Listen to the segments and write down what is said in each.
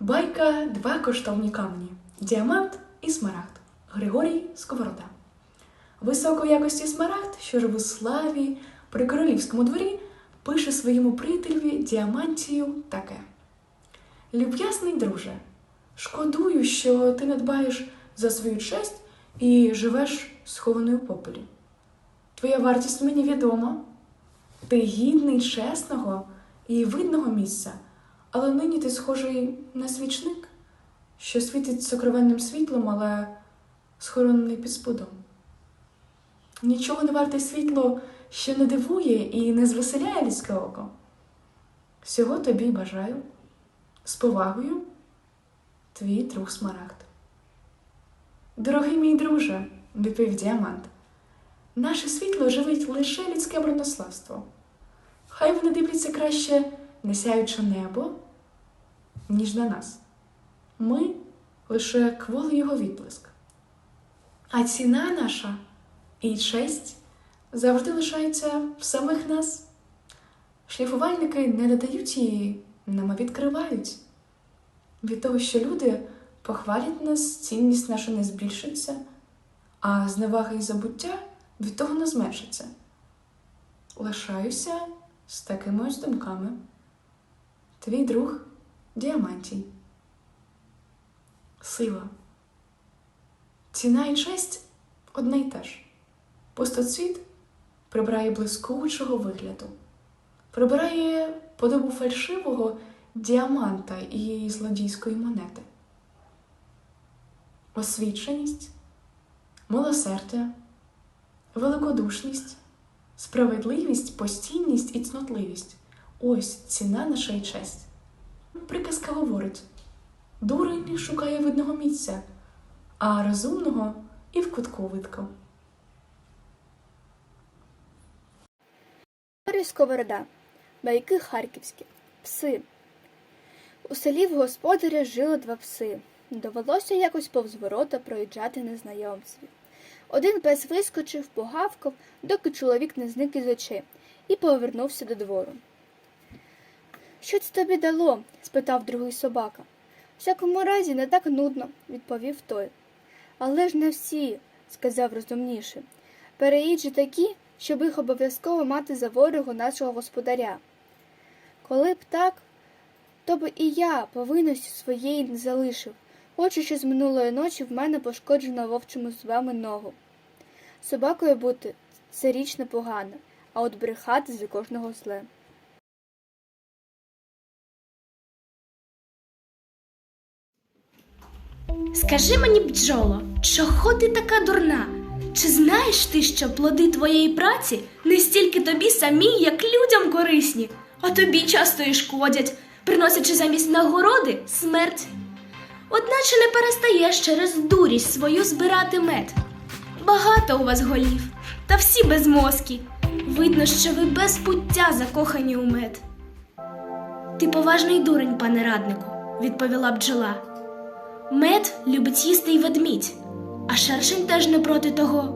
Байка два коштовні камені діамант і смарагд. Григорій Сковорода. Високої якості смарагд, що жив у славі при королівському дворі, пише своєму приятелеві Діамантію таке: Люб'язний друже, шкодую, що ти не дбаєш за свою честь і живеш схованою попелі. Твоя вартість мені відома. Ти гідний чесного і видного місця, але нині ти схожий на свічник, що світить сокровенним світлом, але схоронений під спудом. Нічого не варте світло, що не дивує і не звеселяє людське око. Всього тобі бажаю. З повагою, твій друг Смарагд. Дорогий мій друже, відповів діамант, наше світло живить лише людське бронославство. Хай вони дивляться краще на сяюче небо, ніж на нас. Ми лише кволий його відблиск. А ціна наша і честь завжди лишається в самих нас. Шліфувальники не додають її, нам відкривають. Від того, що люди похвалять нас, цінність наша не збільшиться, а зневага і забуття від того не зменшиться. Лишаюся з такими ось думками. Твій друг Діамантій. Сила. Ціна і честь одне й те ж. Пустоцвіт прибирає блискучого вигляду, прибирає подобу фальшивого діаманта і злодійської монети. Освіченість, милосердя, великодушність, справедливість, постійність і цнотливість ось ціна нашої честь. Приказка говорить: дурень шукає видного місця, а розумного і в кутку видко. Сковорода. Байки харківські. Пси. У селі в господаря жили два пси. Довелося якось повз ворота проїжджати незнайомцеві. Один пес вискочив, погавкав, доки чоловік не зник із очей, і повернувся до двору. Що це тобі дало? Спитав другий собака. Всякому разі, не так нудно, відповів той. Але ж не всі, сказав розумніше. Переїджі такі, щоб їх обов'язково мати за ворогу нашого господаря. Коли б так, то б і я повинності своєї не залишив, хочу, що з минулої ночі в мене пошкоджено вовчому зубами ногу. Собакою бути це річ непогана, а от брехати за кожного зле. Скажи мені, бджоло, чого ти така дурна? Чи знаєш ти, що плоди твоєї праці не стільки тобі самі, як людям корисні, а тобі часто і шкодять, приносячи замість нагороди смерть. Одначе не перестаєш через дурість свою збирати мед. Багато у вас голів, та всі безмозкі. Видно, що ви без пуття закохані у мед. Ти поважний дурень, пане раднику, відповіла бджола. Мед любить їсти й ведмідь, а шершень теж не проти того.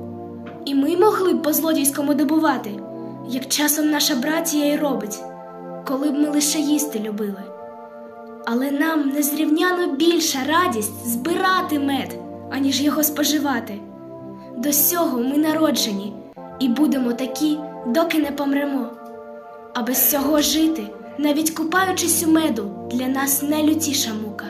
І ми могли б по злодійському добувати, як часом наша братія й робить, коли б ми лише їсти любили. Але нам незрівняно більша радість збирати мед, аніж його споживати. До сього ми народжені і будемо такі, доки не помремо. А без цього жити, навіть купаючись у меду, для нас найлютіша мука.